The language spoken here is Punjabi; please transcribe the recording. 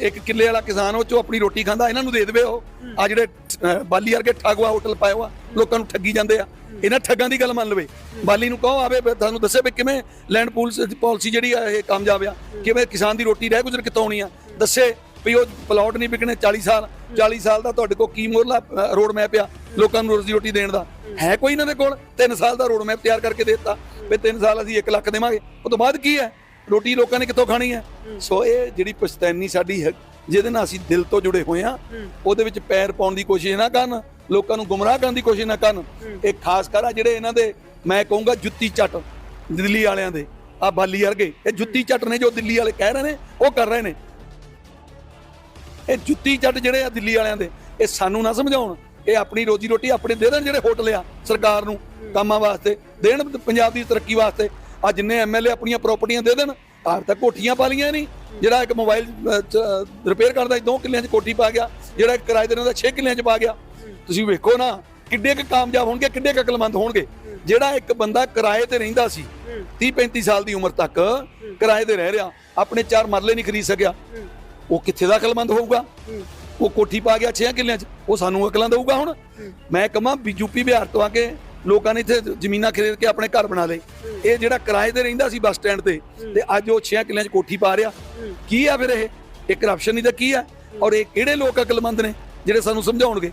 ਇੱਕ ਕਿੱਲੇ ਵਾਲਾ ਕਿਸਾਨ ਉਹ ਚੋਂ ਆਪਣੀ ਰੋਟੀ ਖਾਂਦਾ ਇਹਨਾਂ ਨੂੰ ਦੇ ਦੇਵੇ ਉਹ। ਆ ਜਿਹੜੇ ਅਹ, ਬਾਲੀ ਵਰਗੇ ਠਗਵਾ ਹੋਟਲ ਪਾਏ ਹੋਆ ਲੋਕਾਂ ਨੂੰ ਠੱਗੀ ਜਾਂਦੇ ਆ। ਇਹਨਾਂ ਠੱਗਾਂ ਦੀ ਗੱਲ ਮੰਨ ਲਵੇ। ਬਾਲੀ ਨੂੰ ਕਹੋ ਆਵੇ ਤੁਹਾਨੂੰ ਦੱਸੇ ਵੀ ਕਿਵੇਂ ਲੈਂਡ ਪੂਲਸ ਪਾਲਿਸੀ ਜਿਹੜੀ ਆ ਇਹ ਕਾਮਯਾਬ ਆ। ਕਿਵੇਂ ਕਿਸਾਨ ਦੀ ਰੋਟੀ ਰਹਿ ਗੁਜ਼ਰ ਕਿੱਥੋਂ ਆਉਣੀ ਆ? ਦੱਸੇ ਵੀ ਉਹ ਪਲਾਟ ਨਹੀਂ ਵਿਕਣੇ 40 ਸਾਲ। 40 ਸਾਲ ਦਾ ਤੁਹਾਡੇ ਕੋਲ ਕੀ ਮੋਰਲਾ ਰੋਡ ਮੈਪ ਆ? ਲੋਕਾਂ ਨੂੰ ਰੋਜ਼ੀ ਰੋਟੀ ਦੇਣ ਦਾ। ਹੈ। ਕੋਈ ਇਹਨਾਂ ਦੇ ਕੋਲ? 3 ਸਾਲ ਦਾ ਰੋਡ ਮੈਪ ਤਿਆਰ ਕਰਕੇ ਦੇ ਦਿੱਤਾ। ਵੀ 3 ਸਾਲ ਅਸੀਂ 1 ਲੱਖ ਦੇਵਾਂਗੇ। ਉਹ ਤੋਂ ਬਾਅਦ ਕੀ ਹੈ? ਰੋਟੀ ਲੋਕਾਂ ਨੇ ਕਿੱਥੋਂ ਖਾਣੀ ਹੈ? ਸੋ ਇਹ ਜਿਹੜੀ ਪਛਤਾਨੀ ਸਾਡੀ ਹੈ ਜਿਹਦੇ ਨਾਲ ਅਸੀਂ ਦਿਲ ਤੋਂ ਜੁੜੇ ਹੋਏ ਆ ਉਹਦੇ ਵਿੱਚ ਪੈਰ ਪਾਉਣ ਦੀ ਕੋਸ਼ਿਸ਼ ਨਾ ਕਰਨ ਲੋਕਾਂ ਨੂੰ ਗੁੰਮਰਾਹ ਕਰਨ ਦੀ ਕੋਸ਼ਿਸ਼ ਨਾ ਕਰਨ। ਇਹ ਖਾਸ ਕਰ ਆ ਜਿਹੜੇ ਇਹਨਾਂ ਦੇ ਮੈਂ ਕਹੂੰਗਾ ਜੁੱਤੀ ਚੱਟ ਦਿੱਲੀ ਵਾਲਿਆਂ ਦੇ ਆ ਬਾਲੀ ਵਰਗੇ। ਇਹ ਜੁੱਤੀ ਚੱਟ ਨੇ ਜੋ ਦਿੱਲੀ ਵਾਲੇ ਕਹਿ ਰਹੇ ਨੇ ਉਹ ਕਰ ਰਹੇ ਨੇ। ਇਹ ਜੁੱਤੀ ਚੱਟ ਜਿਹੜੇ ਆ ਦਿੱਲੀ ਵਾਲਿਆਂ ਦੇ ਇਹ ਸਾਨੂੰ ਨਾ ਸਮਝਾਉਣ। ਇਹ ਆਪਣੀ ਰੋਜੀ ਰੋਟੀ ਆਪਣੇ ਦੇ ਦੇਣ ਜਿਹੜੇ ਹੋਟਲ ਆ ਸਰਕਾਰ ਨੂੰ ਕੰਮਾਂ ਵਾਸਤੇ ਦੇਣ ਪੰਜਾਬ ਦੀ ਤਰੱਕੀ ਵਾਸਤੇ। ਆ ਜਿੰਨੇ ਐਮਐਲਏ ਆਪਣੀਆਂ ਪ੍ਰਾਪਰਟੀਆਂ ਦੇ ਦੇਣ, ਆਪ ਤਾਂ ਕੋਠੀਆਂ ਪਾ ਲੀਆਂ ਨਹੀਂ। ਜਿਹੜਾ ਇੱਕ ਮੋਬਾਈਲ ਰਿਪੇਅਰ ਕਰਦਾ 2 ਕਿੱਲਿਆਂ 'ਚ ਕੋਠੀ ਪਾ ਗਿਆ। ਜਿਹੜਾ ਕਿਰਾਏ ਦੇ ਦਾ 6 ਕਿੱਲਿਆਂ 'ਚ ਪਾ ਗਿਆ। ਤੁਸੀਂ ਵੇਖੋ ਨਾ, ਕਿੱਡੇ ਕੁ ਕਾਮਯਾਬ ਹੋਣਗੇ, ਕਿੱਡੇ ਕੁ ਅਕਲਮੰਦ ਹੋਣਗੇ। ਜਿਹੜਾ ਇੱਕ ਬੰਦਾ ਕਿਰਾਏ ਤੇ ਰਹਿੰਦਾ ਸੀ 30 35 ਸਾਲ ਦੀ ਉਮਰ ਤੱਕ ਕਿਰਾਏ ਤੇ ਰਹਿ ਰਿਹਾ, ਆਪਣੇ ਚਾਰ ਮਰਲੇ ਨਹੀਂ ਖਰੀਦ ਸਕਿਆ। ਉਹ ਕਿੱਥੇ ਦਾ ਅਕਲਮੰਦ ਹੋਊਗਾ? ਉਹ ਕੋਠੀ ਪਾ ਗਿਆ 6 ਕਿੱਲਿਆਂ 'ਚ, ਉਹ ਸਾਨੂੰ ਅਕਲਾਂ ਦੇਊਗਾ ਹੁਣ। ਮੈਂ ਕਹਾਂ ਵੀ ਯੂਪੀ ਬਿਹਾਰ ਤੋਂ ਆ ਕੇ ਲੋਕਾਂ ਨੇ ਇੱਥੇ ਜ਼ਮੀਨਾਂ ਖਰੀਦ ਕੇ ਆਪਣੇ ਘਰ ਬਣਾ ਲਏ। ਇਹ ਜਿਹੜਾ ਕਿਰਾਏ ਤੇ ਰਹਿੰਦਾ ਸੀ ਬੱਸ ਸਟੈਂਡ ਤੇ ਤੇ ਅੱਜ ਉਹ 6 ਕਿੱਲਿਆਂ 'ਚ ਕੋਠੀ ਪਾ ਰਿਹਾ। ਕੀ ਆ ਫਿਰ ਇਹ? ਇਹ ਕਰਪਸ਼ਨ ਹੀ ਤਾਂ ਕੀ ਆ? ਔਰ ਇਹ ਕਿਹੜੇ ਲੋਕ ਅਕਲਮੰਦ ਨੇ ਜਿਹੜੇ ਸਾਨੂੰ ਸਮਝਾਉਣਗੇ?